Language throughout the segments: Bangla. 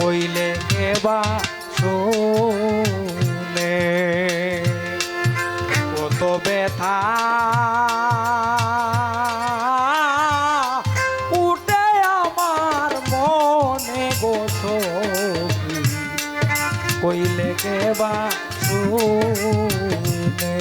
কইলে কেবা শুনে কত ব্যথা। উঠে আমার মনে কইলে কেবা শুনে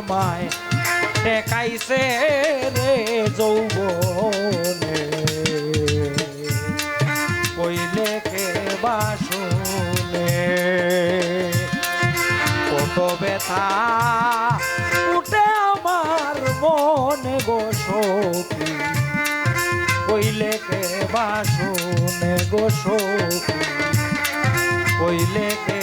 আমায় টেকাইছে রে যৌবনে। কইলে কে বাসনে কত ব্যথা উঠে আমার মনে গো সখী। কইলে কে বাসুনে গো সখী? কইলে কে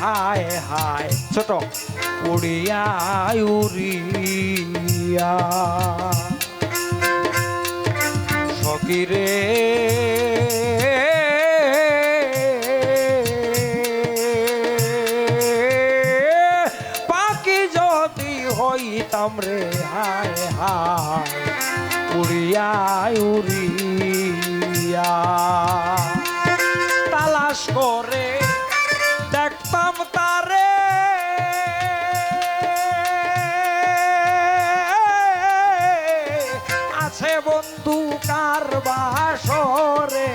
হায় হায়। ছোট উড়িয়া উড়িয়া সকিরে পাখি যদি হইতাম রে, হায় হায়। উড়িয়া উড়িয়া তালাশ করে দেখতাম তারে। আছে বন্ধু কার বাসরে।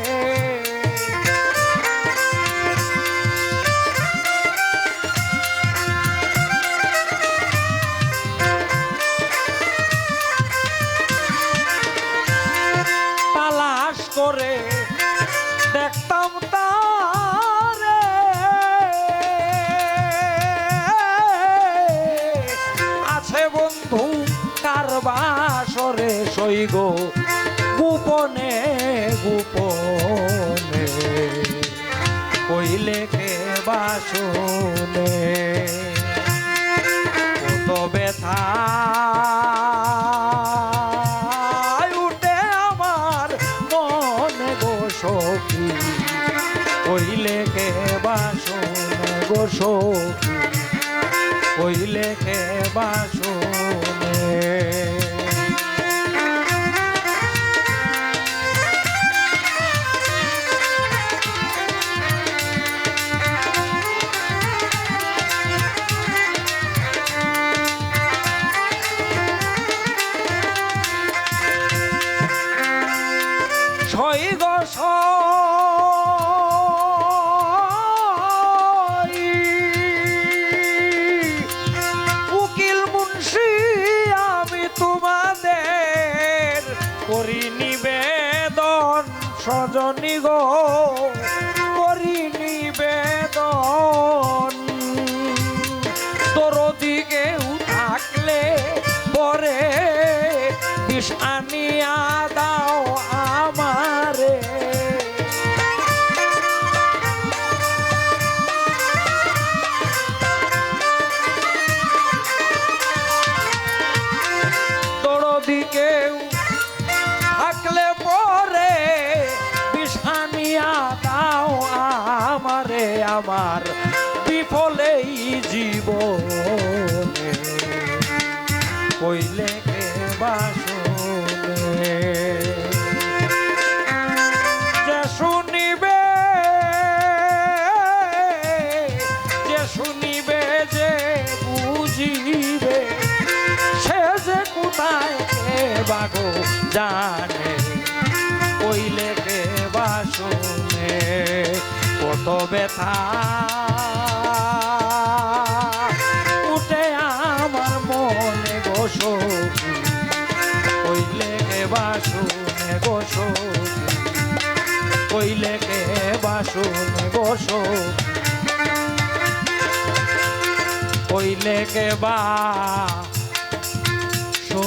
তালাশ করে দেখতাম তারে কার বাসরে সইগ, গোপনে গোপনে। কইলে কে বাসনে ব্যথা। উঠে আমার মনে গো সখী। কইলে কে বাসনে গো সখী? কইলে কে বাসনে সজনী গো করি নিবেদন। তোর দিকে থাকলে পরে বিষ আনিয়া দাও আমারে। তোর দিকে আমারে বিফলেই জীবনে। কইলে কে বাসনে যে শুনিবে যে শুনিবে যে বুঝিবে, সে যে কোথায় বাগো জানে। কত ব্যথা। উঠে আমার মনে বসো কইলে কে বাসনে বসো কইলে কে বাসনে বসো কইলে কে বা সো